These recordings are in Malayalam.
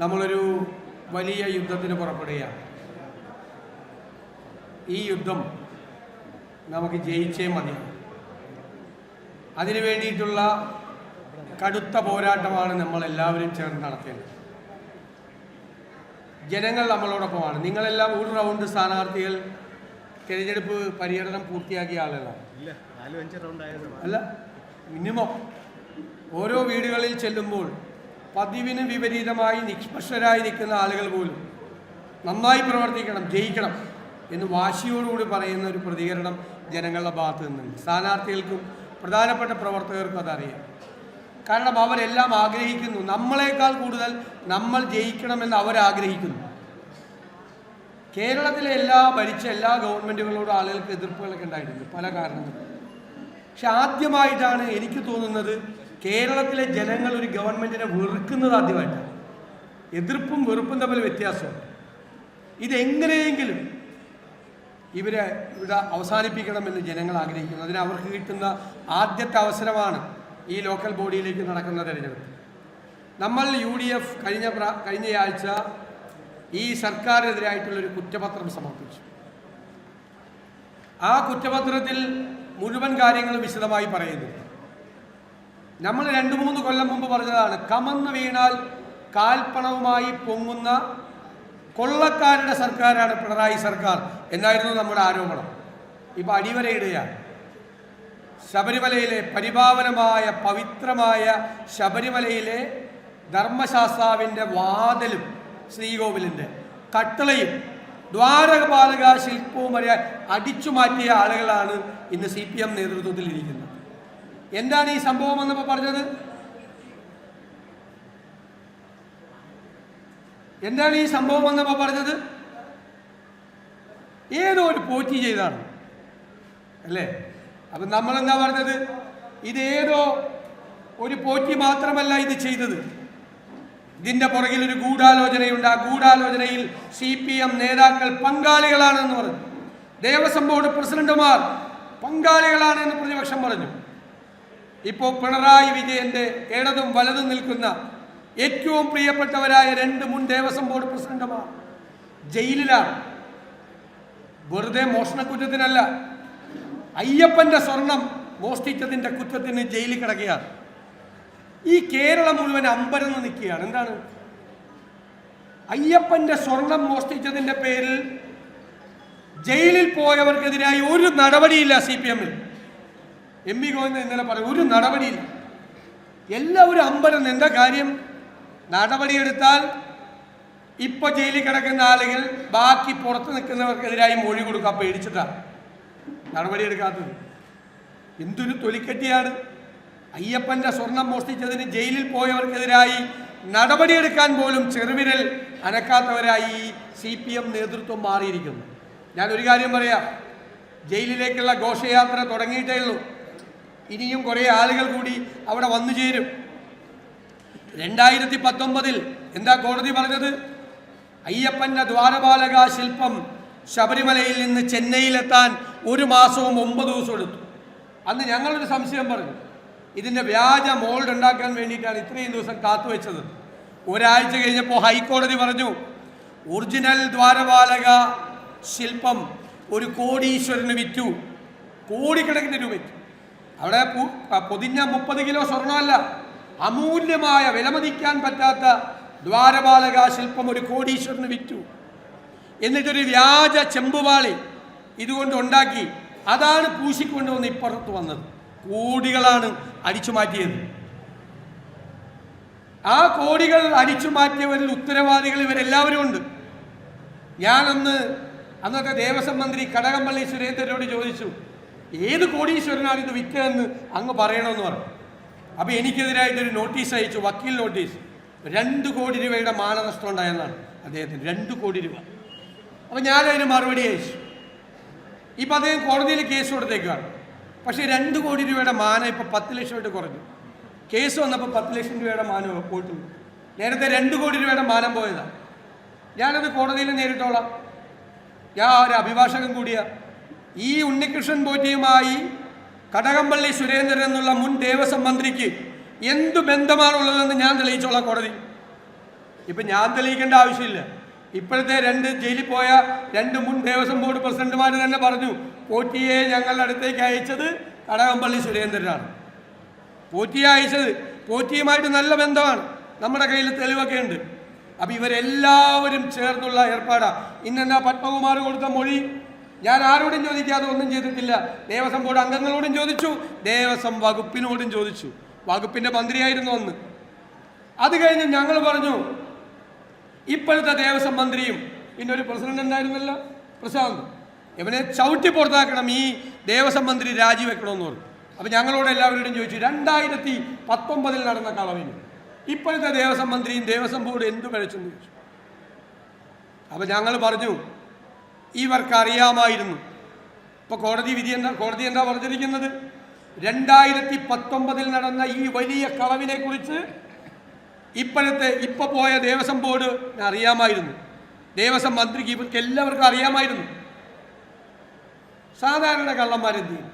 നമ്മളൊരു വലിയ യുദ്ധത്തിന് പുറപ്പെടുകയാണ്. ഈ യുദ്ധം നമുക്ക് ജയിച്ചേ മതിയാവും അതിനു വേണ്ടിയിട്ടുള്ള കടുത്ത പോരാട്ടമാണ് നമ്മളെല്ലാവരും ചേർന്ന് നടത്തേണ്ടത് ജനങ്ങൾ നമ്മളോടൊപ്പമാണ്. നിങ്ങളെല്ലാം ഒരു റൗണ്ട് സ്ഥാനാർത്ഥികൾ തിരഞ്ഞെടുപ്പ് പര്യടനം പൂർത്തിയാക്കിയ ആളുകളാണ് അല്ല മിനിമം ഓരോ വീടുകളിൽ ചെല്ലുമ്പോൾ പതിവിന് വിപരീതമായി നിഷ്പക്ഷരായിരിക്കുന്ന ആളുകൾ പോലും നന്നായി പ്രവർത്തിക്കണം ജയിക്കണം എന്ന് വാശിയോടുകൂടി പറയുന്ന ഒരു പ്രതികരണം ജനങ്ങളുടെ ഭാഗത്ത് നിന്നുണ്ട്. സ്ഥാനാർത്ഥികൾക്കും പ്രധാനപ്പെട്ട പ്രവർത്തകർക്കും അതറിയാം. കാരണം അവരെല്ലാം ആഗ്രഹിക്കുന്നു. നമ്മളെക്കാൾ കൂടുതൽ നമ്മൾ ജയിക്കണമെന്ന് അവരാഗ്രഹിക്കുന്നു. കേരളത്തിലെ എല്ലാ ഭരിച്ച എല്ലാ ഗവൺമെന്റുകളോടും ആളുകൾക്ക് എതിർപ്പുകളൊക്കെ ഉണ്ടായിട്ടുണ്ട്. പല കാരണങ്ങളും. പക്ഷെ ആദ്യമായിട്ടാണ് എനിക്ക് തോന്നുന്നത് കേരളത്തിലെ ജനങ്ങൾ ഒരു ഗവൺമെന്റിനെ വെറുക്കുന്നത് ആദ്യമായിട്ടാണ്. എതിർപ്പും വെറുപ്പും തമ്മിൽ വ്യത്യാസമുണ്ട്. ഇതെങ്ങനെയെങ്കിലും ഇവരെ ഇവിടെ അവസാനിപ്പിക്കണമെന്ന് ജനങ്ങൾ ആഗ്രഹിക്കുന്നു. അതിന് അവർക്ക് കിട്ടുന്ന ആദ്യത്തെ അവസരമാണ് ഈ ലോക്കൽ ബോഡിയിലേക്ക് നടക്കുന്ന തെരഞ്ഞെടുപ്പ്. നമ്മൾ യു ഡി എഫ് കഴിഞ്ഞ പ്ര- കഴിഞ്ഞയാഴ്ച ഈ സർക്കാരിനെതിരായിട്ടുള്ളൊരു കുറ്റപത്രം സമർപ്പിച്ചു. ആ കുറ്റപത്രത്തിൽ മുഴുവൻ കാര്യങ്ങളും വിശദമായി പറയുന്നു നമ്മൾ രണ്ട് മൂന്ന് കൊല്ലം മുമ്പ് പറഞ്ഞതാണ് കമന്ന് വീണാൽ കാൽപ്പണവുമായി പൊങ്ങുന്ന കൊള്ളക്കാരുടെ സർക്കാരാണ് പിണറായി സർക്കാർ. എന്നായിരുന്നു നമ്മുടെ ആരോപണം. ഇപ്പം അടിവരയിടുകയാണ്. ശബരിമലയിലെ പരിപാവനമായ പവിത്രമായ ശബരിമലയിലെ ധർമ്മശാസ്താവിന്റെ വാതിലും ശ്രീകോവിലിന്റെ കട്ടളയും ദ്വാരപാലക ശില്പവും വരെ അടിച്ചു മാറ്റിയ ആളുകളാണ് ഇന്ന് സി പി എം നേതൃത്വത്തിൽ ഇരിക്കുന്നത് എന്താണ് ഈ സംഭവം എന്നപ്പോൾ പറഞ്ഞത്? എന്താണ് ഈ സംഭവം എന്നപ്പോൾ പറഞ്ഞത്? ഏതോ ഒരു പോറ്റി ചെയ്താണ്. അല്ലേ? അപ്പം നമ്മളെന്താ പറഞ്ഞത്? ഇതേതോ ഒരു പോറ്റി മാത്രമല്ല ഇത് ചെയ്തത്. ഇതിന്റെ പുറകിൽ ഒരു ഗൂഢാലോചനയുണ്ട്. ആ ഗൂഢാലോചനയിൽ സി പി എം നേതാക്കൾ പങ്കാളികളാണെന്ന് പറഞ്ഞു. ദേവസ്വം ബോർഡ് പ്രസിഡന്റുമാർ പങ്കാളികളാണ് എന്ന് പ്രതിപക്ഷം പറഞ്ഞു. ഇപ്പോൾ പിണറായി വിജയന്റെ ഇടതും വലതും നിൽക്കുന്ന ഏറ്റവും പ്രിയപ്പെട്ടവരായ രണ്ട് മുൻ ദേവസ്വം ബോർഡ് പ്രസിഡന്റുമാർ ജയിലിലാണ്. വെറുതെ മോഷണക്കുറ്റത്തിനല്ല അയ്യപ്പന്റെ സ്വർണം മോഷ്ടിച്ചതിന്റെ കുറ്റത്തിന് ജയിലിൽ കിടക്കുകയാണ്. ഈ കേരളം മുഴുവൻ അമ്പരന്ന് നിൽക്കുകയാണ്. എന്താണ്? അയ്യപ്പന്റെ സ്വർണം മോഷ്ടിച്ചതിന്റെ പേരിൽ ജയിലിൽ പോയവർക്കെതിരായി ഒരു നടപടിയില്ല സി പി എമ്മിൽ. എം വി ഗോവിന്ദൻ ഇന്നലെ പറഞ്ഞു ഒരു നടപടിയില്ല. എല്ലാവരും അമ്പലം എന്താ കാര്യം? നടപടിയെടുത്താൽ ഇപ്പൊ ജയിലിൽ കിടക്കുന്ന ആളുകൾ ബാക്കി പുറത്ത് നിൽക്കുന്നവർക്കെതിരായി മൊഴി കൊടുക്കാൻ പേടിച്ചിട്ടാണ് നടപടിയെടുക്കാത്തത്. എന്തൊരു തൊലിക്കെട്ടിയാണ്. അയ്യപ്പന്റെ സ്വർണം മോഷ്ടിച്ചതിന് ജയിലിൽ പോയവർക്കെതിരായി നടപടിയെടുക്കാൻ പോലും ചെറുവിരൽ അനക്കാത്തവരായി സി പി എം നേതൃത്വം മാറിയിരിക്കുന്നു. ഞാൻ ഒരു കാര്യം പറയാം. ജയിലിലേക്കുള്ള ഘോഷയാത്ര തുടങ്ങിയിട്ടേ ഉള്ളൂ. ഇനിയും കുറേ ആളുകൾ കൂടി അവിടെ വന്നു ചേരും. രണ്ടായിരത്തി പത്തൊമ്പതിൽ എന്താ കോടതി പറഞ്ഞത്? അയ്യപ്പന്റെ ദ്വാരപാലക ശില്പം ശബരിമലയിൽ നിന്ന് ചെന്നൈയിലെത്താൻ ഒരു മാസവും ഒമ്പത് ദിവസം എടുത്തു. അന്ന് ഞങ്ങളൊരു സംശയം പറഞ്ഞു. ഇതിന്റെ വ്യാജ മോൾഡ് ഉണ്ടാക്കാൻ വേണ്ടിയിട്ടാണ് ഇത്രയും ദിവസം കാത്തുവെച്ചത് ഒരാഴ്ച കഴിഞ്ഞപ്പോൾ ഹൈക്കോടതി പറഞ്ഞു ഒറിജിനൽ ദ്വാരപാലക ശില്പം ഒരു കോടീശ്വരന് വിറ്റു. കോടിക്കണക്കിന് രൂപ വിറ്റു അവിടെ പൊതിഞ്ഞ മുപ്പത് കിലോ സ്വർണമല്ല അമൂല്യമായ വിലമതിക്കാൻ പറ്റാത്ത ദ്വാരപാലക ശില്പം ഒരു കോടീശ്വരന് വിറ്റു. എന്നിട്ടൊരു വ്യാജ ചെമ്പുപാളി ഇതുകൊണ്ട് ഉണ്ടാക്കി അതാണ് പൂശിക്കൊണ്ടുവന്ന് ഇപ്പുറത്ത് വന്നത്. കോടികളാണ് അടിച്ചു മാറ്റിയത്. ആ കോടികൾ അടിച്ചു മാറ്റിയവരിൽ ഉത്തരവാദികൾ ഇവരെല്ലാവരും ഉണ്ട്. ഞാനന്ന് അന്നത്തെ ദേവസ്വം മന്ത്രി കടകംപള്ളി സുരേന്ദ്രനോട് ചോദിച്ചു ഏത് കോടീശ്വരനാണ് ഇത് വിറ്റതെന്ന് അങ്ങ് പറയണമെന്ന് പറഞ്ഞു. അപ്പോൾ എനിക്കെതിരായിട്ടൊരു നോട്ടീസ് അയച്ചു വക്കീൽ നോട്ടീസ്. രണ്ട് കോടി രൂപയുടെ മാനനഷ്ടം ഉണ്ടായെന്നാണ് അദ്ദേഹത്തിന്. രണ്ട് കോടി രൂപ. അപ്പോൾ ഞാനതിന് മറുപടി അയച്ചു. ഇപ്പം അദ്ദേഹം കോടതിയിൽ കേസ് കൊടുത്തേക്കാണ് പക്ഷേ രണ്ട് കോടി രൂപയുടെ മാന ഇപ്പോൾ പത്ത് ലക്ഷമായിട്ട് കുറഞ്ഞു. കേസ് വന്നപ്പോൾ പത്ത് ലക്ഷം രൂപയുടെ മാനം പോയിട്ടുണ്ട് നേരത്തെ രണ്ട് കോടി രൂപയുടെ മാനം പോയതാണ് ഞാനത് കോടതിയിൽ നേരിട്ടോളാം. ഞാൻ ഒരു അഭിഭാഷകൻ കൂടിയ. ഈ ഉണ്ണികൃഷ്ണൻ പോറ്റിയുമായി കടകംപള്ളി സുരേന്ദ്രൻ എന്നുള്ള മുൻ ദേവസ്വം മന്ത്രിക്ക് എന്തു ബന്ധമാണുള്ളതെന്ന് ഞാൻ തെളിയിച്ചോളാം കോടതി. ഇപ്പം ഞാൻ തെളിയിക്കേണ്ട ആവശ്യമില്ല. ഇപ്പോഴത്തെ രണ്ട് ജയിലിൽ പോയ രണ്ട് മുൻ ദേവസ്വം ബോർഡ് പ്രസിഡന്റുമാർ തന്നെ പറഞ്ഞു പോറ്റിയെ ഞങ്ങളുടെ അടുത്തേക്ക് അയച്ചത് കടകംപള്ളി സുരേന്ദ്രനാണ്. പോറ്റിയെ അയച്ചത് പോറ്റിയുമായിട്ട് നല്ല ബന്ധമാണ്. നമ്മുടെ കയ്യിൽ തെളിവൊക്കെ ഉണ്ട്. അപ്പം ഇവരെല്ലാവരും ചേർന്നുള്ള ഏർപ്പാടാണ് ഇന്നെന്നാ പത്മകുമാർ കൊടുത്ത മൊഴി? ഞാൻ ആരോടും ചോദിക്കാതെ ഒന്നും ചെയ്തിട്ടില്ല. ദേവസ്വം ബോർഡ് അംഗങ്ങളോടും ചോദിച്ചു. ദേവസ്വം വകുപ്പിനോടും ചോദിച്ചു. വകുപ്പിന്റെ മന്ത്രിയായിരുന്നു അന്ന്. അത് കഴിഞ്ഞ് ഞങ്ങൾ പറഞ്ഞു ഇപ്പോഴത്തെ ദേവസ്വം മന്ത്രിയും പിന്നെ ഒരു പ്രസിഡന്റ് ഉണ്ടായിരുന്നല്ലോ പ്രശാന്ത്. ഇവനെ ചവിട്ടി പുറത്താക്കണം ഈ ദേവസ്വം മന്ത്രി രാജിവെക്കണമെന്ന് പറഞ്ഞു. അപ്പം ഞങ്ങളോട് എല്ലാവരോടും ചോദിച്ചു രണ്ടായിരത്തി പത്തൊമ്പതിൽ നടന്ന കളവിന് ഇപ്പോഴത്തെ ദേവസ്വം മന്ത്രിയും ദേവസ്വം ബോർഡ് എന്ത് കഴിച്ചെന്ന് ചോദിച്ചു? അപ്പം ഞങ്ങൾ പറഞ്ഞു ഇവർക്ക് അറിയാമായിരുന്നു ഇപ്പോൾ കോടതി വിധി എന്താ കോടതി എന്താ പറഞ്ഞിരിക്കുന്നത്? രണ്ടായിരത്തി പത്തൊമ്പതിൽ നടന്ന ഈ വലിയ കളവിനെ കുറിച്ച് ഇപ്പോഴത്തെ ഇപ്പൊ പോയ ദേവസ്വം ബോർഡ് അറിയാമായിരുന്നു. ദേവസ്വം മന്ത്രിക്ക് ഇവർക്ക് എല്ലാവർക്കും അറിയാമായിരുന്നു. സാധാരണ കള്ളന്മാരെന്ത് ചെയ്യും?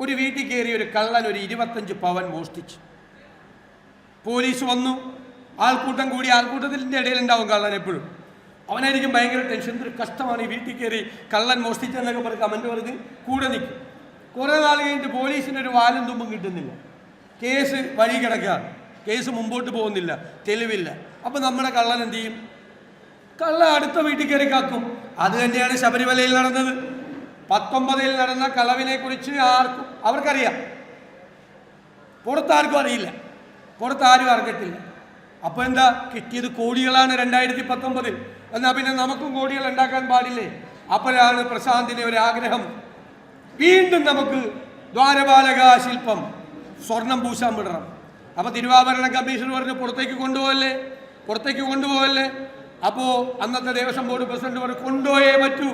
ഒരു വീട്ടിൽ കയറി ഒരു കള്ളൻ ഒരു ഇരുപത്തഞ്ച് പവൻ മോഷ്ടിച്ചു. പോലീസ് വന്നു. ആൾക്കൂട്ടം കൂടി ആൾക്കൂട്ടത്തിന്റെ ഇടയിലുണ്ടാവും കള്ളൻ എപ്പോഴും. അവനായിരിക്കും ഭയങ്കര ടെൻഷൻ കഷ്ടമാണ് ഈ വീട്ടിൽ കയറി കള്ളൻ മോഷ്ടിച്ചെന്നൊക്കെ പറഞ്ഞ് കമന്റ് പറഞ്ഞ് കൂടെ നിൽക്കും. കുറേ നാൾ കഴിഞ്ഞിട്ട് പോലീസിന്റെ ഒരു വാലും തുമ്പും കിട്ടുന്നില്ല. കേസ് വഴി കിടക്കുകയാണ്. കേസ് മുമ്പോട്ട് പോകുന്നില്ല. തെളിവില്ല. അപ്പം നമ്മുടെ കള്ളൻ എന്ത് ചെയ്യും? കള്ള അടുത്ത വീട്ടിൽ കയറി കാക്കും. അത് തന്നെയാണ് ശബരിമലയിൽ നടന്നത്. പത്തൊമ്പതിൽ നടന്ന കളവിനെ കുറിച്ച് ആർക്കും അവർക്കറിയാം. പുറത്താർക്കും അറിയില്ല. പുറത്താരും അറിഞ്ഞിട്ടില്ല. അപ്പോൾ എന്താ? കിട്ടിയത് കോടികളാണ് രണ്ടായിരത്തി പത്തൊമ്പതിൽ. എന്നാൽ പിന്നെ നമുക്കും കോടികൾ ഉണ്ടാക്കാൻ പാടില്ലേ? അപ്പോഴാണ് പ്രശാന്തിന് ഒരു ആഗ്രഹം വീണ്ടും നമുക്ക് ദ്വാരപാലക ശില്പം സ്വർണം പൂശാൻ വിടണം. അപ്പോൾ തിരുവാഭരണ കമ്മീഷൻ പറഞ്ഞു പുറത്തേക്ക് കൊണ്ടുപോകല്ലേ? പുറത്തേക്ക് കൊണ്ടുപോകല്ലേ? അപ്പോൾ അന്നത്തെ ദേവസ്വം ബോർഡ് പ്രസിഡന്റ് പറഞ്ഞു കൊണ്ടുപോയേ പറ്റൂ.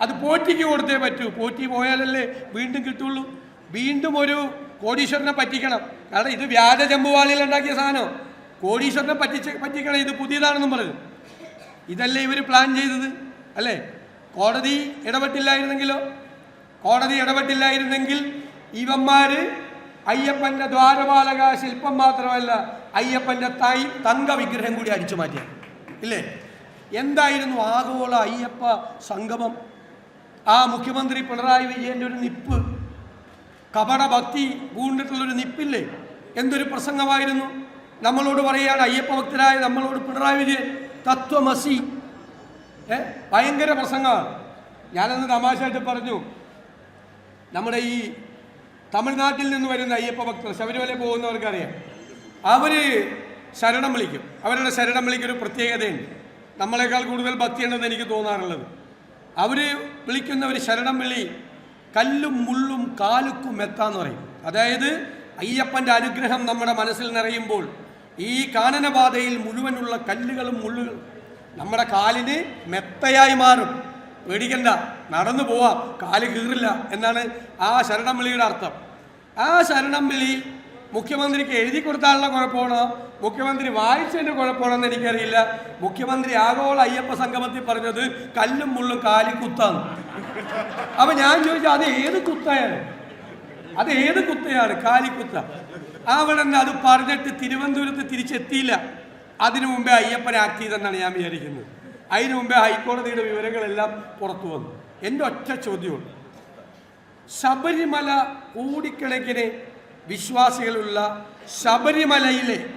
അത് പോറ്റിക്ക് കൊടുത്തേ പറ്റൂ. പോറ്റി പോയാലല്ലേ വീണ്ടും കിട്ടുള്ളൂ. വീണ്ടും ഒരു കോടീശ്വരനെ പറ്റിക്കണം. കാരണം ഇത് വ്യാജ ജമ്പുവാളിയിൽ ഉണ്ടാക്കിയ സാധനം. കോടീശ്വരനെ പറ്റിച്ച് പറ്റിക്കണം. ഇത് പുതിയതാണെന്നും പറഞ്ഞു. ഇതല്ലേ ഇവർ പ്ലാൻ ചെയ്തത്? അല്ലേ? കോടതി ഇടപെട്ടില്ലായിരുന്നെങ്കിലോ? കോടതി ഇടപെട്ടില്ലായിരുന്നെങ്കിൽ ഇവന്മാർ അയ്യപ്പന്റെ ദ്വാരപാലക ശില്പം മാത്രമല്ല അയ്യപ്പന്റെ തായി തങ്ക വിഗ്രഹം കൂടി അടിച്ചു മാറ്റിയ ഇല്ലേ? എന്തായിരുന്നു ആഗോള അയ്യപ്പ സംഗമം? ആ മുഖ്യമന്ത്രി പിണറായി വിജയന്റെ ഒരു നിപ്പ്. കപട ഭക്തി പൂണ്ടിട്ടുള്ളൊരു നിപ്പില്ലേ? എന്തൊരു പ്രസംഗമായിരുന്നു? നമ്മളോട് പറയുകയാണ് അയ്യപ്പ ഭക്തരായ നമ്മളോട് പിണറായി വിജയൻ തത്വമസി. ഏ ഭയങ്കര പ്രസംഗമാണ്. ഞാനന്ന് തമാശയായിട്ട് പറഞ്ഞു. നമ്മുടെ ഈ തമിഴ്നാട്ടിൽ നിന്ന് വരുന്ന അയ്യപ്പ ഭക്തർ ശബരിമല പോകുന്നവർക്കറിയാം. അവർ ശരണം വിളിക്കും. അവരുടെ ശരണം വിളിക്കൊരു പ്രത്യേകതയുണ്ട്. നമ്മളെക്കാൾ കൂടുതൽ ഭക്തിയുണ്ടെന്ന് എനിക്ക് തോന്നാറുള്ളത്. അവർ വിളിക്കുന്നവർ ശരണം വിളി കല്ലും മുള്ളും കാലുക്കും എത്താന്ന് പറയും. അതായത് അയ്യപ്പന്റെ അനുഗ്രഹം നമ്മുടെ മനസ്സിൽ നിറയുമ്പോൾ ഈ കാനനപാതയിൽ മുഴുവനുള്ള കല്ലുകളും മുള്ളുകളും നമ്മുടെ കാലിന് മെത്തയായി മാറും. പേടിക്കണ്ട. നടന്നു പോവാം. കാൽ കീറില്ല എന്നാണ് ആ ശരണം വിളിയുടെ അർത്ഥം. ആ ശരണം വിളി മുഖ്യമന്ത്രിക്ക് എഴുതി കൊടുത്താലുള്ള കുഴപ്പമാണോ? മുഖ്യമന്ത്രി വായിച്ചതിന്റെ കുഴപ്പമാണെന്ന് എനിക്കറിയില്ല. മുഖ്യമന്ത്രി ആഗോള അയ്യപ്പ സംഗമത്തിൽ പറഞ്ഞത് കല്ലും മുള്ളും കാലി കുത്താണ്. അപ്പൊ ഞാൻ ചോദിച്ചു അത് ഏത് കുത്തയാണ്? അത് ഏത് കുത്തയാണ്? കാലിക്കുത്ത അവിടെ നിന്ന് അത് പറഞ്ഞിട്ട് തിരുവനന്തപുരത്ത് തിരിച്ചെത്തിയില്ല. അതിനു മുമ്പേ അയ്യപ്പനെ ആക്ട് ഞാൻ വിചാരിക്കുന്നത്. അതിനു മുമ്പേ ഹൈക്കോടതിയുടെ വിവരങ്ങളെല്ലാം പുറത്തു വന്നു. എന്റെ ഒറ്റ ചോദ്യമുണ്ട്. ശബരിമല കോടിക്കണക്കിന് വിശ്വാസികളുള്ള ശബരിമലയിലെ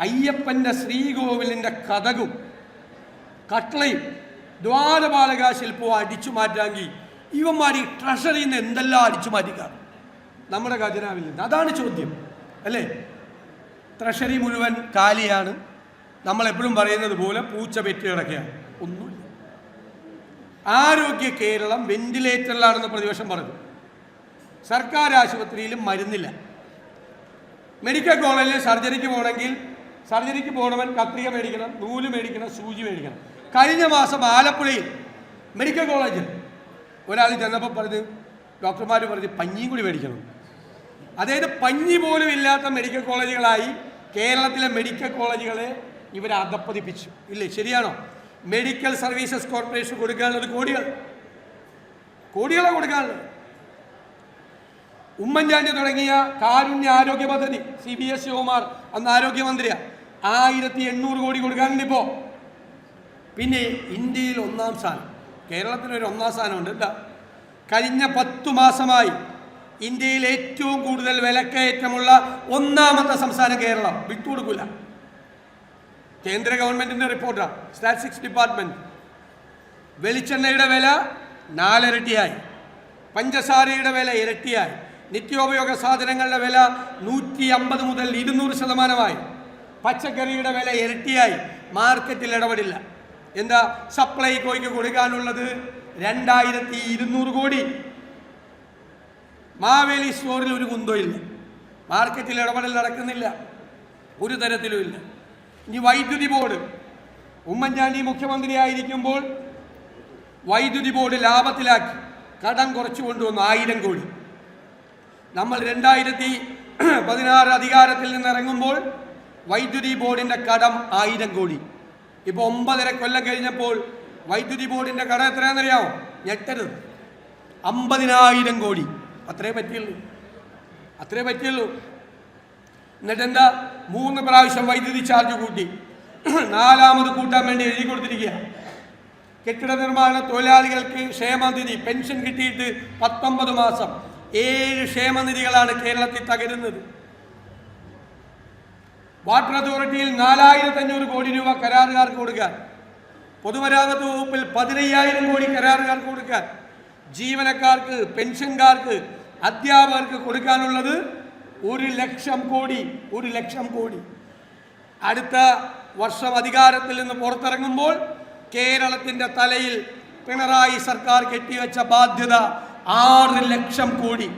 അയ്യപ്പന്റെ ശ്രീകോവിലിന്റെ കഥകും കട്ടളയും ദ്വാരപാലക പോ അടിച്ചു മാറ്റാമെങ്കിൽ ഇവന്മാർ ഈ ട്രഷറിയിൽ നിന്ന് എന്തെല്ലാം അടിച്ചു മാറ്റിക്കാണ് നമ്മുടെ ഖജനാവിൽ നിന്ന്. അതാണ് ചോദ്യം അല്ലേ? ട്രഷറി മുഴുവൻ കാലിയാണ്. നമ്മളെപ്പോഴും പറയുന്നത് പോലെ പൂച്ച പെറ്റ് കിടക്കുകയാണ് ഒന്നുമില്ല. ആരോഗ്യ കേരളം വെന്റിലേറ്ററിലാണെന്ന് പ്രതിപക്ഷം പറഞ്ഞു. സർക്കാർ ആശുപത്രിയിലും മരുന്നില്ല. മെഡിക്കൽ കോളേജിൽ സർജറിക്ക് പോകണമെങ്കിൽ സർജറിക്ക് പോകണവൻ കത്രിക മേടിക്കണം നൂൽ മേടിക്കണം സൂചി മേടിക്കണം. കഴിഞ്ഞ മാസം ആലപ്പുഴയിൽ മെഡിക്കൽ കോളേജിൽ ഒരാൾ ചെന്നപ്പോൾ പറഞ്ഞ് ഡോക്ടർമാർ പറഞ്ഞ് പഞ്ഞിയും കൂടി മേടിക്കണം. അതായത് പഞ്ഞി പോലും ഇല്ലാത്ത മെഡിക്കൽ കോളേജുകളായി കേരളത്തിലെ മെഡിക്കൽ കോളേജുകളെ ഇവർ അധപ്പതിപ്പിച്ചു ഇല്ലേ? ശരിയാണോ? മെഡിക്കൽ സർവീസസ് കോർപ്പറേഷൻ കൊടുക്കാനുള്ളത് കോടികൾ. കോടികളെ കൊടുക്കാനുള്ളത്. ഉമ്മൻചാണ്ടി തുടങ്ങിയ കാരുണ്യ ആരോഗ്യ പദ്ധതി സി ബി എസ് ശിവകുമാർ അന്ന് ആരോഗ്യമന്ത്രിയാണ് ആയിരത്തി എണ്ണൂറ് കോടി കൊടുക്കാനുണ്ട് ഇപ്പോൾ പിന്നെ ഇന്ത്യയിൽ ഒന്നാം സ്ഥാനം. കേരളത്തിനൊരു ഒന്നാം സ്ഥാനമുണ്ട് കഴിഞ്ഞ പത്തു മാസമായി ഇന്ത്യയിൽ ഏറ്റവും കൂടുതൽ വിലക്കയറ്റമുള്ള ഒന്നാമത്തെ സംസ്ഥാനം കേരളം. വിട്ടുകൊടുക്കില്ല കേന്ദ്ര ഗവൺമെന്റിന്റെ റിപ്പോർട്ടാണ് സ്റ്റാറ്റിസ്റ്റിക്സ് ഡിപ്പാർട്ട്മെന്റ്. വെളിച്ചെണ്ണയുടെ വില നാലിരട്ടിയായി. പഞ്ചസാരയുടെ വില ഇരട്ടിയായി. നിത്യോപയോഗ സാധനങ്ങളുടെ വില നൂറ്റി അമ്പത് മുതൽ ഇരുന്നൂറ് ശതമാനമായി. പച്ചക്കറിയുടെ വില ഇരട്ടിയായി. മാർക്കറ്റിൽ ഇടപെടില്ല. എന്താ? സപ്ലൈകോയ്ക്ക് കൊടുക്കാനുള്ളത് രണ്ടായിരത്തി ഇരുന്നൂറ് കോടി. മാവേലി സ്റ്റോറിൽ ഒരു കുന്തോ ഇല്ല മാർക്കറ്റിൽ ഇടപെടൽ നടക്കുന്നില്ല. ഒരു തരത്തിലും ഇല്ല. ഇനി വൈദ്യുതി ബോർഡ്. ഉമ്മൻചാണ്ടി മുഖ്യമന്ത്രിയായിരിക്കുമ്പോൾ വൈദ്യുതി ബോർഡ് ലാഭത്തിലാക്കി. കടം കുറച്ചു കൊണ്ടുവന്നു. ആയിരം കോടി. നമ്മൾ രണ്ടായിരത്തി പതിനാറ് അധികാരത്തിൽ നിന്ന് ഇറങ്ങുമ്പോൾ വൈദ്യുതി ബോർഡിന്റെ കടം ആയിരം കോടി. ഇപ്പോൾ ഒമ്പതര കൊല്ലം കഴിഞ്ഞപ്പോൾ വൈദ്യുതി ബോർഡിന്റെ കടം എത്രയാണെന്നറിയാമോ ഞെട്ടരുത്. അമ്പതിനായിരം കോടി. അത്രേ പറ്റിയുള്ളൂ. അത്രേ പറ്റിയുള്ളൂ. എന്നിട്ട് എന്താ മൂന്ന് പ്രാവശ്യം വൈദ്യുതി ചാർജ് കൂട്ടി. നാലാമത് കൂട്ടാൻ വേണ്ടി എഴുതി കൊടുത്തിരിക്കുക. കെട്ടിട നിർമ്മാണ തൊഴിലാളികൾക്ക് ക്ഷേമനിധി പെൻഷൻ കിട്ടിയിട്ട് പത്തൊമ്പത് മാസം. ഏഴ് ക്ഷേമനിധികളാണ് കേരളത്തിൽ തകരുന്നത്. വാട്ടർ അതോറിറ്റിയിൽ നാലായിരത്തി അഞ്ഞൂറ് കോടി രൂപ കരാറുകാർക്ക് കൊടുക്കാൻ പൊതുമരാമത്ത് വകുപ്പിൽ പതിനയ്യായിരം കോടി കരാറുകാർക്ക് കൊടുക്കാൻ ജീവനക്കാർക്ക് പെൻഷൻകാർക്ക് അധ്യാപകർക്ക് കൊടുക്കാനുള്ളത് ഒരു ലക്ഷം കോടി ഒരു ലക്ഷം കോടി. അടുത്ത വർഷം അധികാരത്തിൽ നിന്ന് പുറത്തിറങ്ങുമ്പോൾ കേരളത്തിന്റെ തലയിൽ പിണറായി സർക്കാർ കെട്ടിവെച്ച ബാധ്യത ആറ് ലക്ഷം കോടി.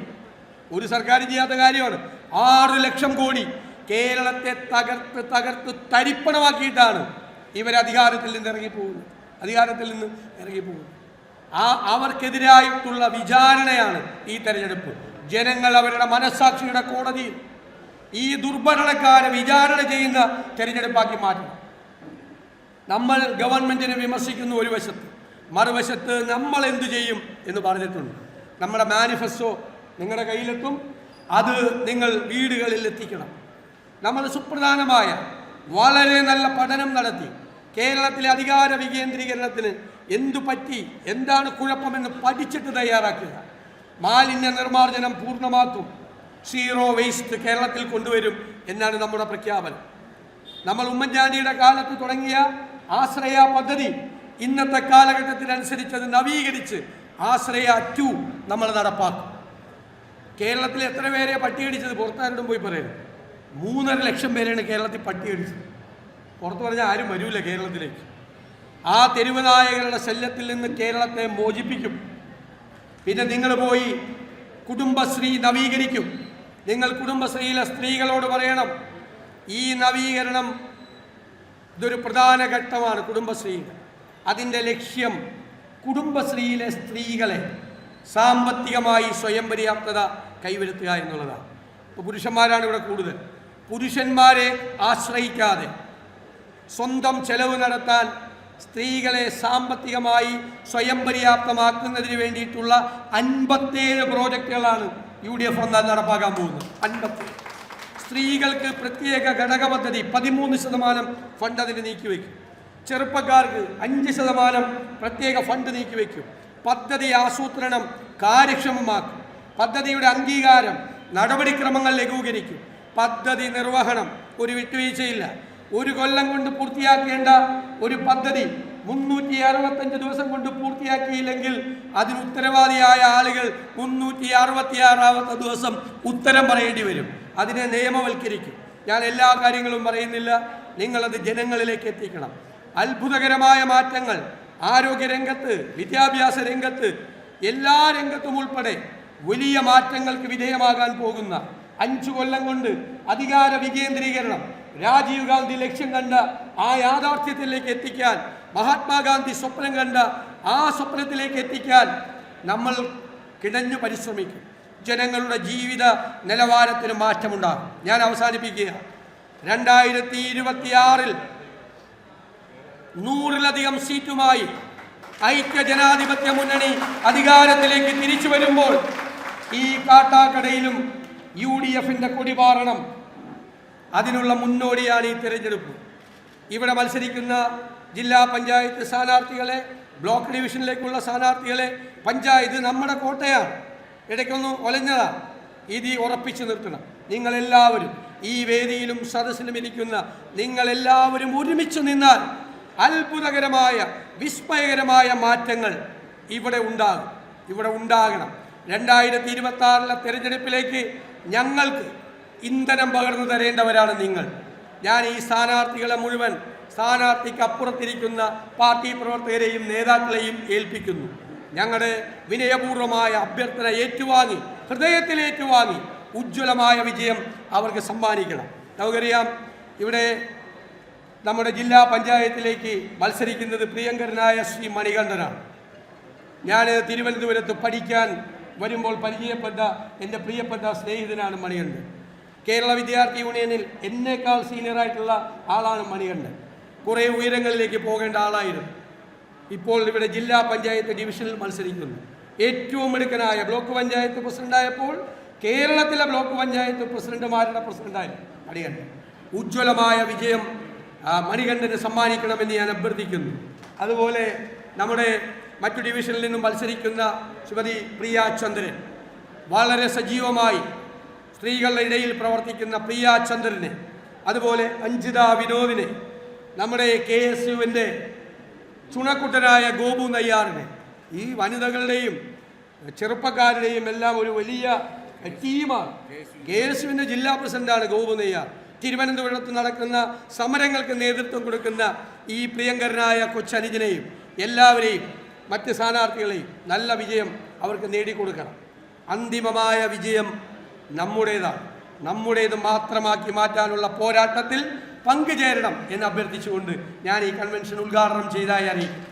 ഒരു സർക്കാർ ചെയ്യാത്ത കാര്യമാണ്. ആറ് ലക്ഷം കോടി കേരളത്തെ തകർത്ത് തകർത്ത് തരിപ്പണമാക്കിയിട്ടാണ് ഇവർ അധികാരത്തിൽ നിന്ന് ഇറങ്ങിപ്പോകുന്നത്. അധികാരത്തിൽ നിന്ന് ഇറങ്ങിപ്പോകുന്നത്. ആ അവർക്കെതിരായിട്ടുള്ള വിചാരണയാണ് ഈ തെരഞ്ഞെടുപ്പ്. ജനങ്ങൾ അവരുടെ മനസ്സാക്ഷിയുടെ കോടതിയിൽ ഈ ദുർഭരണക്കാരെ വിചാരണ ചെയ്യുന്ന തെരഞ്ഞെടുപ്പാക്കി മാറ്റണം. നമ്മൾ ഗവൺമെന്റിനെ വിമർശിക്കുന്നു ഒരു വശത്ത് മറുവശത്ത് നമ്മൾ എന്തു ചെയ്യും എന്ന് പറഞ്ഞിട്ടുണ്ട്. നമ്മുടെ മാനിഫെസ്റ്റോ നിങ്ങളുടെ കയ്യിലെത്തും അത് നിങ്ങൾ വീടുകളിൽ എത്തിക്കണം. നമ്മൾ സുപ്രധാനമായ വളരെ നല്ല പഠനം നടത്തി കേരളത്തിലെ അധികാര വികേന്ദ്രീകരണത്തിന് എന്തു പറ്റി? എന്താണ് കുഴപ്പമെന്ന് പഠിച്ചിട്ട് തയ്യാറാക്കുക. മാലിന്യ നിർമാർജനം പൂർണമാക്കും. സീറോ വേസ്റ്റ് കേരളത്തിൽ കൊണ്ടുവരും എന്നാണ് നമ്മുടെ പ്രഖ്യാപനം. നമ്മൾ ഉമ്മൻചാണ്ടിയുടെ കാലത്ത് തുടങ്ങിയ ആശ്രയ പദ്ധതി ഇന്നത്തെ കാലഘട്ടത്തിനനുസരിച്ച് അത് നവീകരിച്ച് ആശ്രയ ടു നമ്മൾ നടപ്പാക്കും. കേരളത്തിൽ എത്ര പേരെ പട്ടിയടിച്ചത്? പുറത്താരോടും പോയി പറയുന്നു മൂന്നര ലക്ഷം പേരെയാണ് കേരളത്തിൽ പട്ടിയടിച്ചത്. പുറത്ത് പറഞ്ഞാൽ ആരും വരൂല കേരളത്തിലേക്ക്. ആ തെരുവനായകളുടെ ശല്യത്തിൽ നിന്ന് കേരളത്തെ മോചിപ്പിക്കും. പിന്നെ നിങ്ങൾ പോയി കുടുംബശ്രീ നവീകരിക്കും. നിങ്ങൾ കുടുംബശ്രീയിലെ സ്ത്രീകളോട് പറയണം ഈ നവീകരണം ഇതൊരു പ്രധാന ഘട്ടമാണ് കുടുംബശ്രീ അതിന്റെ ലക്ഷ്യം കുടുംബശ്രീയിലെ സ്ത്രീകളെ സാമ്പത്തികമായി സ്വയം പര്യാപ്തത കൈവരുത്തുക എന്നുള്ളതാണ്. ഇപ്പോൾ പുരുഷന്മാരാണ് ഇവിടെ കൂടുതൽ. പുരുഷന്മാരെ ആശ്രയിക്കാതെ സ്വന്തം ചെലവ് നടത്താൻ സ്ത്രീകളെ സാമ്പത്തികമായി സ്വയം പര്യാപ്തമാക്കുന്നതിന് വേണ്ടിയിട്ടുള്ള അൻപത്തേഴ് പ്രോജക്റ്റുകളാണ് യു ഡി എഫ് എന്നാൽ നടപ്പാക്കാൻ പോകുന്നത്. അൻപത്തേഴ്. സ്ത്രീകൾക്ക് പ്രത്യേക ഘടക പദ്ധതി പതിമൂന്ന് ശതമാനം ഫണ്ട് അതിന് നീക്കിവെക്കും. ചെറുപ്പക്കാർക്ക് അഞ്ച് ശതമാനം പ്രത്യേക ഫണ്ട് നീക്കിവെക്കും. പദ്ധതി ആസൂത്രണം കാര്യക്ഷമമാക്കും. പദ്ധതിയുടെ അംഗീകാരം നടപടിക്രമങ്ങൾ ലഘൂകരിക്കും പദ്ധതി നിർവഹണം ഒരു വിട്ടുവീഴ്ചയില്ല. ഒരു കൊല്ലം കൊണ്ട് പൂർത്തിയാക്കേണ്ട ഒരു പദ്ധതി മുന്നൂറ്റി അറുപത്തഞ്ച് ദിവസം കൊണ്ട് പൂർത്തിയാക്കിയില്ലെങ്കിൽ അതിന് ഉത്തരവാദിയായ ആളുകൾ മുന്നൂറ്റി അറുപത്തിയാറാമത്തെ ദിവസം ഉത്തരം പറയേണ്ടി വരും. അതിനെ നിയമവൽക്കരിക്കും. ഞാൻ എല്ലാ കാര്യങ്ങളും പറയുന്നില്ല. നിങ്ങളത് ജനങ്ങളിലേക്ക് എത്തിക്കണം. അത്ഭുതകരമായ മാറ്റങ്ങൾ. ആരോഗ്യരംഗത്ത് വിദ്യാഭ്യാസ രംഗത്ത് എല്ലാ രംഗത്തും ഉൾപ്പെടെ വലിയ മാറ്റങ്ങൾക്ക് വിധേയമാകാൻ പോകുന്ന അഞ്ചു കൊല്ലം കൊണ്ട് അധികാര വികേന്ദ്രീകരണം. രാജീവ് ഗാന്ധി ലക്ഷ്യം കണ്ട ആ യാഥാർത്ഥ്യത്തിലേക്ക് എത്തിക്കാൻ മഹാത്മാഗാന്ധി സ്വപ്നം കണ്ട ആ സ്വപ്നത്തിലേക്ക് എത്തിക്കാൻ നമ്മൾ കിടഞ്ഞു പരിശ്രമിക്കും. ജനങ്ങളുടെ ജീവിത നിലവാരത്തിന് മാറ്റമുണ്ടാകും. ഞാൻ അവസാനിപ്പിക്കുക. രണ്ടായിരത്തി ഇരുപത്തിയാറിൽ നൂറിലധികം സീറ്റുമായി ഐക്യ ജനാധിപത്യ മുന്നണി അധികാരത്തിലേക്ക് തിരിച്ചു വരുമ്പോൾ ഈ കാട്ടാക്കടയിലും യു ഡി എഫിന്റെ കൊടി പാറണം അതിനുള്ള മുന്നോടിയാണ് ഈ തിരഞ്ഞെടുപ്പ്. ഇവിടെ മത്സരിക്കുന്ന ജില്ലാ പഞ്ചായത്ത് സ്ഥാനാർത്ഥികളെ ബ്ലോക്ക് ഡിവിഷനിലേക്കുള്ള സ്ഥാനാർത്ഥികളെ പഞ്ചായത്ത് നമ്മുടെ കോട്ടയാണ്. ഇടയ്ക്കൊന്ന് ഒലഞ്ഞതാ. ഇത് ഉറപ്പിച്ചു നിർത്തണം. നിങ്ങളെല്ലാവരും ഈ വേദിയിലും സദസ്സിലും ഇരിക്കുന്ന നിങ്ങളെല്ലാവരും ഒരുമിച്ച് നിന്നാൽ അത്ഭുതകരമായ വിസ്മയകരമായ മാറ്റങ്ങൾ ഇവിടെ ഉണ്ടാകും. ഇവിടെ ഉണ്ടാകണം. രണ്ടായിരത്തി ഇരുപത്തി ആറിലെ തെരഞ്ഞെടുപ്പിലേക്ക് ഞങ്ങൾക്ക് ഇന്ധനം പകർന്നു തരേണ്ടവരാണ് നിങ്ങൾ. ഞാൻ ഈ സ്ഥാനാർത്ഥികളെ മുഴുവൻ സ്ഥാനാർത്ഥിക്ക് അപ്പുറത്തിരിക്കുന്ന പാർട്ടി പ്രവർത്തകരെയും നേതാക്കളെയും ഏൽപ്പിക്കുന്നു. ഞങ്ങളുടെ വിനയപൂർവമായ അഭ്യർത്ഥന ഏറ്റുവാങ്ങി ഹൃദയത്തിൽ ഏറ്റുവാങ്ങി ഉജ്ജ്വലമായ വിജയം അവർക്ക് സമ്മാനിക്കണം. നമുക്കറിയാം ഇവിടെ നമ്മുടെ ജില്ലാ പഞ്ചായത്തിലേക്ക് മത്സരിക്കുന്നത് പ്രിയങ്കരനായ ശ്രീ മണികണ്ഠനാണ്. ഞാൻ തിരുവനന്തപുരത്ത് പഠിക്കാൻ വരുമ്പോൾ പരിചയപ്പെട്ട എന്റെ പ്രിയപ്പെട്ട സ്നേഹിതനാണ് മണികണ്ഠൻ. കേരള വിദ്യാർത്ഥി യൂണിയനിൽ എന്നേക്കാൾ സീനിയറായിട്ടുള്ള ആളാണ് മണികണ്ഠൻ. കുറേ ഉയരങ്ങളിലേക്ക് പോകേണ്ട ആളായിരുന്നു. ഇപ്പോൾ ഇവിടെ ജില്ലാ പഞ്ചായത്ത് ഡിവിഷനിൽ മത്സരിക്കുന്നു. ഏറ്റവും മിടുക്കനായ ബ്ലോക്ക് പഞ്ചായത്ത് പ്രസിഡന്റായപ്പോൾ കേരളത്തിലെ ബ്ലോക്ക് പഞ്ചായത്ത് പ്രസിഡന്റുമാരുടെ പ്രസിഡന്റായിരുന്നു മണികണ്ഠൻ. ഉജ്ജ്വലമായ വിജയം മണികണ്ഠന് സമ്മാനിക്കണമെന്ന് ഞാൻ അഭ്യർത്ഥിക്കുന്നു. അതുപോലെ നമ്മുടെ മറ്റു ഡിവിഷനിൽ നിന്നും മത്സരിക്കുന്ന ശ്രീമതി പ്രിയ ചന്ദ്രൻ. വളരെ സജീവമായി സ്ത്രീകളുടെ ഇടയിൽ പ്രവർത്തിക്കുന്ന പ്രിയ ചന്ദ്രനെ അതുപോലെ അഞ്ജിത വിനോദിനെ നമ്മുടെ കെ എസ് യുവിന്റെ ചുണക്കുട്ടനായ ഗോപു നയ്യാറിനെ ഈ വനിതകളുടെയും ചെറുപ്പക്കാരുടെയും എല്ലാം ഒരു വലിയ ടീമാണ്. കെ എസ് യുവിന്റെ ജില്ലാ പ്രസിഡന്റാണ് ഗോപു നെയ്യാർ. തിരുവനന്തപുരത്ത് നടക്കുന്ന സമരങ്ങൾക്ക് നേതൃത്വം കൊടുക്കുന്ന ഈ പ്രിയങ്കരനായ കൊച്ചനുജനെയും എല്ലാവരെയും മറ്റ് സ്ഥാനാർത്ഥികളെയും നല്ല വിജയം അവർക്ക് നേടിക്കൊടുക്കണം. അന്തിമമായ വിജയം നമ്മുടേതാണ്. നമ്മുടേത് മാത്രമാക്കി മാറ്റാനുള്ള പോരാട്ടത്തിൽ പങ്കുചേരണം എന്ന് അഭ്യർത്ഥിച്ചുകൊണ്ട് ഞാൻ ഈ കൺവെൻഷൻ ഉദ്ഘാടനം ചെയ്തതായി അറിയിക്കും